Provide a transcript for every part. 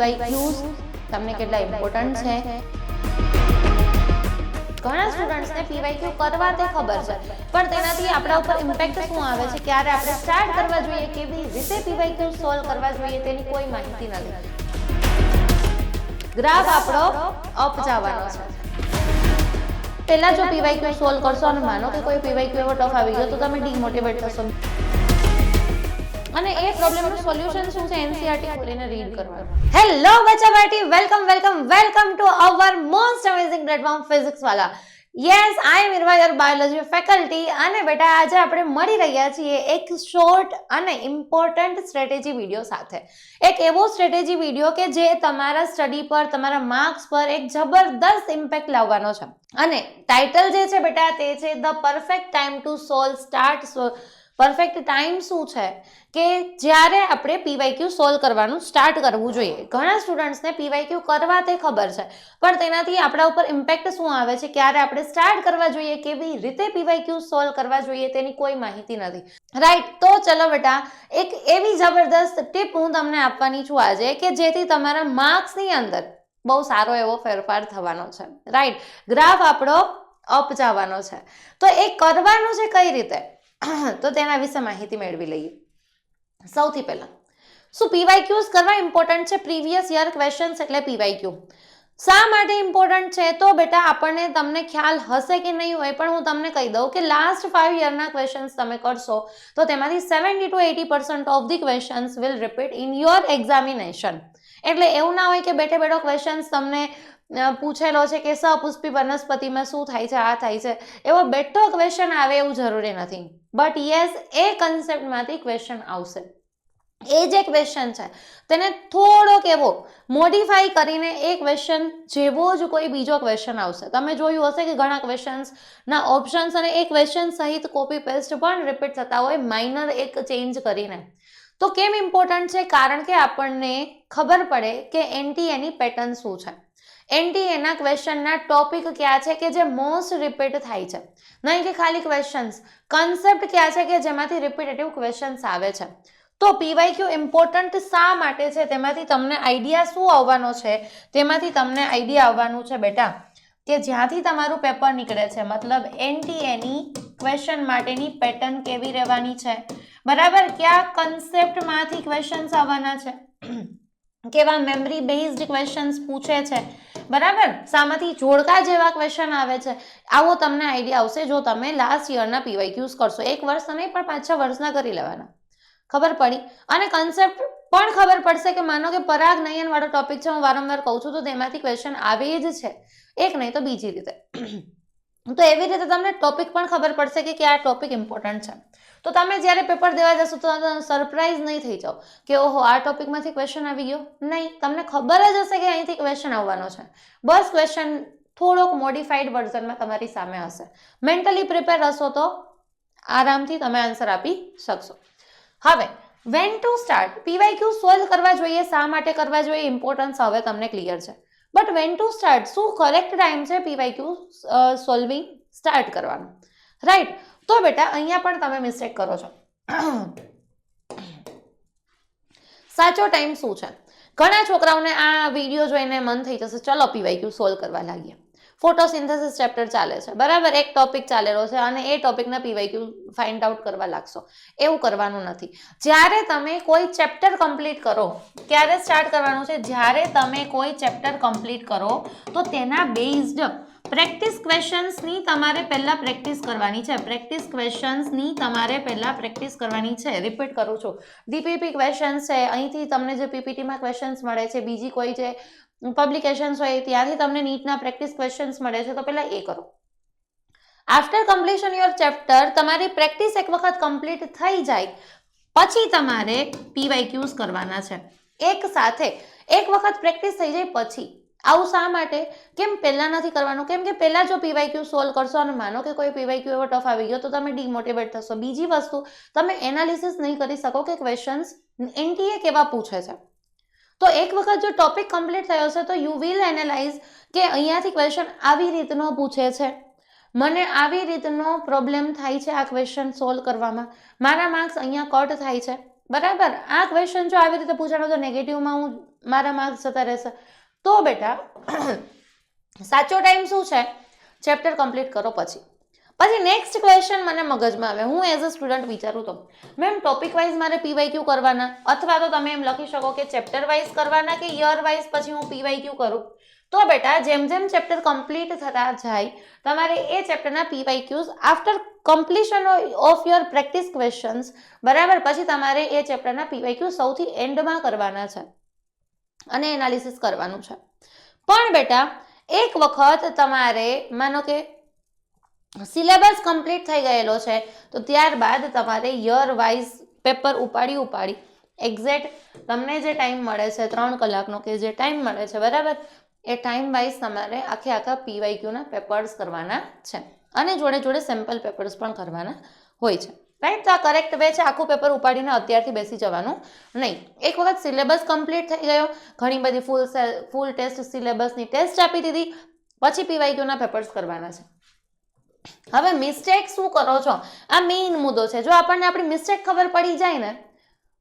પીવાય તમને કેટલા ઇમ્પોર્ટન્ટ છે? ઘણા સ્ટુડન્ટ્સને પીવાય કરવા તે ખબર છે. પણ તેનાથી આપણા ઉપર ઇમ્પેક્ટ શું આવે છે? ક્યારે આપણે સ્ટાર્ટ કરવા જોઈએ? કેવી રીતે પીવાય સોલ્વ કરવા જોઈએ? તેની કોઈ માહિતી નથી. ગ્રાફ આપણો અપ જવાનો છે. પહેલા જો પીવાય સોલ્વ કરશો અને માનો કે કોઈ પીવાય એવો ટફ આવી ગયો તો તમે ડીમોટિવેટ થશો. અને એ પ્રોબ્લેમનું સોલ્યુશન શું છે? એનસીઆરટી ખોલીને રીડ કરવાનું હેલો બચ્ચા બેટી welcome welcome welcome to our most amazing platform physics વાલા. Yes I am Irva your biology faculty અને બેટા, આજે આપણે મળી રહ્યા છીએ એક શોર્ટ અને ઇમ્પોર્ટન્ટ સ્ટ્રેટેજી વીડિયો સાથે. એક એવો સ્ટ્રેટેજી વીડિયો કે જે તમારા સ્ટડી પર, તમારા માર્ક્સ પર એક જબરદસ્ત ઇમ્પેક્ટ લાવવાનો છે. અને ટાઇટલ જે છે બેટા, તે છે the perfect time to solve start perfect time શું છે? કે જ્યારે આપણે પીવાયક્યુ સોલ્વ કરવાનું સ્ટાર્ટ કરવું જોઈએ. ઘણા સ્ટુડન્ટ્સને પીવાયક્યુ કરવા તે ખબર છે. પણ તેનાથી આપણા ઉપર ઇમ્પેક્ટ શું આવે છે? ક્યારે આપણે સ્ટાર્ટ કરવા જોઈએ? કેવી રીતે પીવાયક્યુ સોલ્વ કરવા જોઈએ? તેની કોઈ માહિતી નથી. રાઈટ તો ચલો બેટા, એક એવી જબરદસ્ત ટીપ હું તમને આપવાની છું આજે કે જેથી તમારા માર્ક્સની અંદર બહુ સારો એવો ફેરફાર થવાનો છે. રાઈટ ગ્રાફ આપણો અપ જવાનો છે. તો એ કરવાનું છે કઈ રીતે? તો તેના વિશે માહિતી મેળવી લઈએ. સૌથી પહેલાં, શું પીવાય ક્યુઝ કરવા ઇમ્પોર્ટન્ટ છે? પ્રીવિયસ યર ક્વેશ્ચન્સ એટલે પીવાય ક્યુ શા માટે ઇમ્પોર્ટન્ટ છે? તો બેટા, આપણને તમને ખ્યાલ હશે કે નહીં હોય, પણ હું તમને કહી દઉં કે લાસ્ટ ફાઇવ યરના ક્વેશ્ચન્સ તમે કરશો, તો તેમાંથી seventy two eighty percent of the questions will repeat in your examination એટલે એવું ના હોય કે બેઠે બેઠો ક્વેશ્ચન્સ તમને પૂછેલો છે કે સપુષ્પી વનસ્પતિમાં શું થાય છે, આ થાય છે. એવો બેઠો ક્વેશ્ચન આવે એવું જરૂરી નથી. બટ યસ એ કન્સેપ્ટમાંથી ક્વેશ્ચન આવશે. એ જે ક્વેશ્ચન છે. તેને થોડોક એવો મોડિફાઈ કરીને એ ક્વેશ્ચન જેવો જ કોઈ બીજો ક્વેશ્ચન આવશે. તમે જોયું હશે કે ઘણા ક્વેશ્ચન્સના ઓપ્શન્સ અને એ ક્વેશ્ચન સહિત કોપી પેસ્ટ પણ રિપીટ થતા હોય માઇનર એક ચેન્જ કરીને. તો કેમ ઇમ્પોર્ટન્ટ છે? કારણ કે આપણને ખબર પડે કે એન્ટી એની પેટર્ન શું છે. એનટી એના ક્વેશ્ચનના ટોપિક ક્યાં છે કે જે મોસ્ટ રિપીટ થાય છે? નહીં કે ખાલી ક્વેશ્ચન્સ કન્સેપ્ટ કયા છે કે જેમાંથી રિપીટેટિવ ક્વેશ્ચન્સ આવે છે? તો પીવાયક્યુ ઇમ્પોર્ટન્ટ શા માટે છે? તેમાંથી તમને આઈડિયા શું આવવાનો છે? તેમાંથી તમને આઈડિયા આવવાનું છે બેટા કે જ્યાંથી તમારું પેપર નીકળે છે. મતલબ એનટીએની ક્વેશ્ચન માટેની પેટર્ન કેવી રહેવાની છે? બરાબર? કયા કન્સેપ્ટમાંથી ક્વેશ્ચન્સ આવવાના છે? કેવા મેમરી બેઝડ ક્વેશ્ચન્સ પૂછે છે. બરાબર? સામાથી જોડકા જેવા ક્વેશ્ચન આવે છે. આવો તમને આઈડિયા આવશે જો તમે લાસ્ટ યરના પીવાયક્યુઝ કરશો. એક વર્ષ નહીં, પણ પાંચ છ વર્ષના કરી લેવાના. ખબર પડી? અને કન્સેપ્ટ પણ ખબર પડશે કે માનો કે પરાગ નયનવાળો ટોપિક છે, હું વારંવાર કહું છું, તો તેમાંથી ક્વેશ્ચન આવે જ છે. એક નહીં તો બીજી રીતે. તો એવી રીતે તમને ટોપિક પણ ખબર પડશે કે આ ટોપિક ઇમ્પોર્ટન્ટ છે. તો તમે જ્યારે પેપર દેવા જશો તો સરપ્રાઈઝ નહીં થઈ જાઓ કે ઓહો, આ ટોપિકમાંથી ક્વેશ્ચન આવી ગયો. નહીં, તમને ખબર જ હશે કે અહીંથી ક્વેશ્ચન આવવાનો છે. બસ ક્વેશ્ચન થોડોક મોડિફાઈડ વર્ઝનમાં તમારી સામે હશે. મેન્ટલી પ્રિપેર હશો તો આરામથી તમે આન્સર આપી શકશો. હવે when to start PYQ solve કરવા જોઈએ, શા માટે કરવા જોઈએ? ઇમ્પોર્ટન્સ હવે તમને ક્લિયર છે. બટ વેન ટુ સ્ટાર્ટ શું કરેક્ટ ટાઈમ છે પીવાયક્યુ સોલ્વિંગ સ્ટાર્ટ કરવાનું? રાઈટ તો બેટા, અહીંયા પણ તમે મિસ્ટેક કરો છો. સાચો ટાઈમ શું છે? ઘણા છોકરાઓને આ વીડિયો જોઈને મન થઈ જશે, ચલો પીવાયક્યુ સોલ્વ કરવા લાગીએ. ફોટોસિન્થેસિસ ચેપ્ટર ચાલે છે. બરાબર, એક ટોપિક ચાલેલો છે અને એ ટોપિકના પીવાયક્યુ ફાઇન્ડ આઉટ કરવા લાગશો. એવું કરવાનું નથી. જ્યારે તમે કોઈ ચેપ્ટર કમ્પ્લીટ કરો, ક્યારે સ્ટાર્ટ કરવાનું છે? જ્યારે તમે કોઈ ચેપ્ટર કમ્પ્લીટ કરો, તો તેના બેઝડ પ્રેક્ટિસ ક્વેશ્ચન્સની તમારે પહેલાં પ્રેક્ટિસ કરવાની છે. પ્રેક્ટિસ ક્વેશ્ચન્સની તમારે પહેલાં પ્રેક્ટિસ કરવાની છે. રિપીટ કરું છું. ડીપીપી ક્વેશ્ચન્સ છે. અહીંથી તમને જે પીપીટીમાં ક્વેશ્ચન્સ મળે છે, બીજી કોઈ જે પબ્લિકેશન્સ હોય, ત્યાંથી તમને નીટના પ્રેક્ટિસ ક્વેશ્ચન્સ મળે છે, તો પહેલાં એ કરો. આફ્ટર કમ્પ્લીશન યોર ચેપ્ટર તમારી પ્રેક્ટિસ એક વખત કમ્પ્લીટ થઈ જાય, પછી તમારે પીવાયક્યુઝ કરવાના છે. એક સાથે, એક વખત પ્રેક્ટિસ થઈ જાય, પછી. આવું શા માટે? કેમ પહેલાં નથી કરવાનું? કેમ કે પહેલાં જો પીવાયક્યુ સોલ્વ કરશો અને માનો કે કોઈ પીવાયક્યુ એવો ટફ આવી ગયો, તો તમે ડિમોટિવેટ થશો. બીજી વસ્તુ, તમે એનાલિસિસ નહીં કરી શકો કે ક્વેશ્ચન્સ એનટીએ કેવા પૂછે છે. તો એક વખત જો ટોપિક કમ્પ્લીટ થયો છે, તો યુ વિલ એનાલાઇઝ કે અહીંયાથી ક્વેશ્ચન આવી રીતનો પૂછે છે. મને આવી રીતનો પ્રોબ્લેમ થાય છે આ ક્વેશ્ચન સોલ્વ કરવામાં. મારા માર્ક્સ અહીંયા કટ થાય છે. બરાબર? આ ક્વેશ્ચન જો આવી રીતે પૂછાણો તો નેગેટિવમાં હું મારા માર્ક્સ જતા રહેશે. તો બેટા, સાચો ટાઈમ શું છે? ચેપ્ટર કમ્પ્લીટ કરો પછી. પછી નેક્સ્ટ ક્વેશ્ચન મને મગજમાં આવે. હું એઝ અ સ્ટુડન્ટ વિચારું તો મેમ ટોપિક વાઇઝ મારે પીવાયક્યુ કરવાના? અથવા તો તમે એમ લખી શકો કે ચેપ્ટર વાઇઝ કરવાના કે યર વાઇઝ પછી હું પીવાયક્યુ કરું? તો બેટા, જેમ જેમ ચેપ્ટર કમ્પ્લીટ થતા જાય, તમારે એ ચેપ્ટરના PYQs after completion of your practice questions બરાબર, પછી તમારે એ ચેપ્ટરના પીવાયક્યુ સૌથી એન્ડમાં કરવાના છે. અને એનાલિસિસ કરવાનું છે. પણ બેટા, એક વખત તમારે, માનો કે સિલેબસ કમ્પ્લીટ થઈ ગયેલો છે, તો ત્યારબાદ તમારે યર વાઇઝ પેપર ઉપાડી ઉપાડી એક્ઝેક્ટ તમને જે ટાઈમ મળે છે, ત્રણ કલાકનો કે જે ટાઈમ મળે છે, બરાબર? એ ટાઈમ વાઇઝ તમારે આખે આખા પીવાય ક્યુના પેપર્સ કરવાના છે. અને જોડે જોડે સેમ્પલ પેપર્સ પણ કરવાના હોય છે. રાઈટ તો આ કરેક્ટ વે છે. આખું પેપર ઉપાડીને અત્યારથી બેસી જવાનું નહીં. એક વખત સિલેબસ કમ્પ્લીટ થઈ ગયો. ઘણી બધી ફૂલ ફૂલ ટેસ્ટ સિલેબસની ટેસ્ટ આપી દીધી. પછી પીવાયક્યુના પેપર્સ કરવાના છે. હવે મિસ્ટેક શું કરો છો? આ મેઇન મુદ્દો છે. જો આપણને આપણી મિસ્ટેક ખબર પડી જાય ને,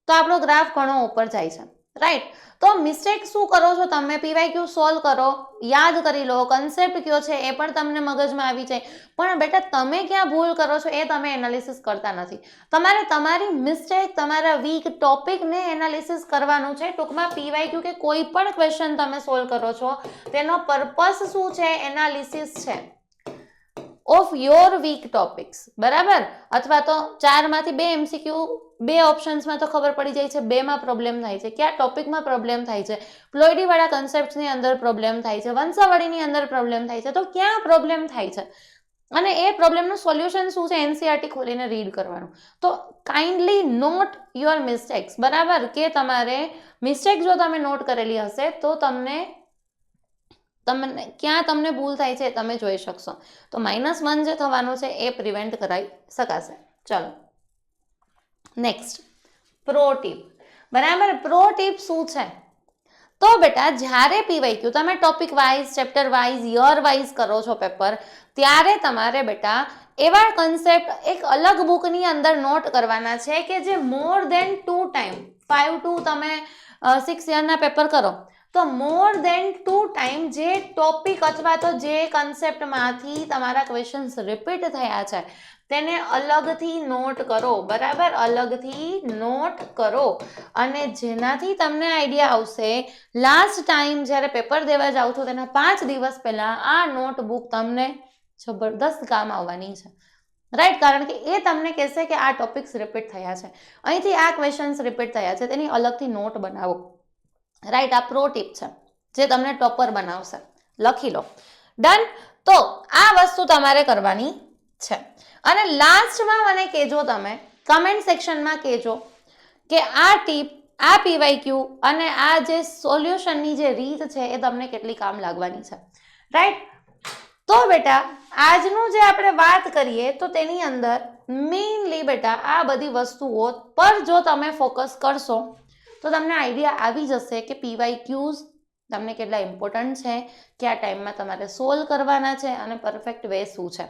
તો આપણો ગ્રાફ ઘણો ઉપર જાય છે. રાઈટ તો મિસ્ટેક શું કરો છો તમે? પીવાયક્યુ સોલ્વ કરો. યાદ કરી લો. કન્સેપ્ટ કયો છે એ પણ તમને મગજમાં આવી જાય. પણ બેટા, તમે ક્યાં ભૂલ કરો છો એ તમે એનાલિસિસ કરતા નથી. તમારે તમારી મિસ્ટેક તમારા વીક ટોપિકને એનાલિસિસ કરવાનું છે. ટૂંકમાં પીવાયક્યુ કે કોઈ પણ ક્વેશ્ચન તમે સોલ્વ કરો છો. તેનો પર્પસ શું છે? એનાલિસિસ છે. ઓફ યોર વીક ટોપિક્સ બરાબર? અથવા તો ચારમાંથી બે એમસીક્યુ બે ઓપ્શન્સમાં તો ખબર પડી જાય છે, બેમાં પ્રોબ્લેમ થાય છે, કયા ટોપિકમાં પ્રોબ્લેમ થાય છે પ્લોઇડીવાળા કન્સેપ્ટની અંદર પ્રોબ્લેમ થાય છે, વંશાવળીની અંદર પ્રોબ્લેમ થાય છે, તો ક્યાં પ્રોબ્લેમ થાય છે? અને એ પ્રોબ્લેમનું સોલ્યુશન શું છે? એનસીઆરટી ખોલીને રીડ કરવાનું. તો કાઇન્ડલી નોટ યોર મિસ્ટેક્સ બરાબર? કે તમારે મિસ્ટેક જો તમે નોટ કરેલી હશે, તો તમને તમને, ક્યાં તમને ભૂલ થાય છે તમે જોઈ શકશો. તો માઇનસ વન જે થવાનું છે એ પ્રિવેન્ટ કરાવી શકાશે. ચલો. નેક્સ્ટ પ્રો ટીપ બરાબર પ્રો ટીપ શું છે? તો બેટા, જ્યારે પીવાયક્યુ તમે topic wise chapter wise year wise કરો છો પેપર ત્યારે તમારે બેટા એવા કન્સેપ્ટ એક અલગ બુકની અંદર નોટ કરવાના છે કે જે more than two time five two તમે સિક્સ યરના પેપર કરો. તો મોર દેન ટુ ટાઈમ જે ટોપિક અથવા તો જે કન્સેપ્ટમાંથી તમારા ક્વેશ્ચન્સ રિપીટ થયા છે, તેને અલગથી નોટ કરો, બરાબર? અલગથી નોટ કરો. અને જેનાથી તમને આઈડિયા આવશે લાસ્ટ ટાઈમ જ્યારે પેપર દેવા જાઓ છો, તેના પાંચ દિવસ પહેલાં આ નોટબુક તમને જબરદસ્ત કામ આવવાની છે. રાઈટ કારણ કે એ તમને કહેશે કે આ ટોપિક્સ રિપીટ થયા છે. અહીંથી આ ક્વેશ્ચન્સ રિપીટ થયા છે, તેની અલગથી નોટ બનાવો. રાઈટ આ પ્રો ટીપ છે, જે તમને ટોપર બનાવશે. લખી લો. ડન તો આ વસ્તુ તમારે કરવાની છે. અને લાસ્ટમાં મને કહેજો તમે કમેન્ટ સેક્શનમાં કહેજો કે આ ટીપ આ પીવાય ક્યુ અને આ જે સોલ્યુશનની જે રીત છે એ તમને કેટલી કામ લાગવાની છે. રાઈટ તો બેટા, આજનું જે આપણે વાત કરીએ, તો તેની અંદર મેઇનલી બેટા આ બધી વસ્તુઓ પર જો તમે ફોકસ કરશો તો તમને આઈડિયા આવી જશે કે પીવાય ક્યુઝ તમને કેટલા ઇમ્પોર્ટન્ટ છે, કયા ટાઈમમાં તમારે સોલ્વ કરવાના છે અને પરફેક્ટ વે શું છે.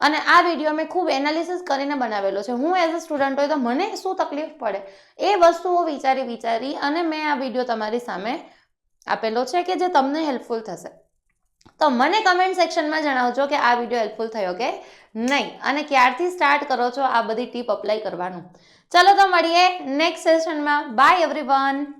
અને આ વીડિયો મેં ખૂબ એનાલિસિસ કરીને બનાવેલો છે. હું એઝ અ સ્ટુડન્ટ હોય તો મને શું તકલીફ પડે એ વસ્તુઓ વિચારી વિચારી અને મેં આ વીડિયો તમારી સામે આપેલો છે કે જે તમને હેલ્પફુલ થશે. તો મને કમેન્ટ સેક્શનમાં જણાવજો કે આ વીડિયો હેલ્પફુલ થયો કે નહીં. અને ક્યારથી સ્ટાર્ટ કરો છો? આ બધી ટીપ અપ્લાય કરવાનું. ચલો તો મળીએ નેક્સ્ટ સેશનમાં બાય એવરીવન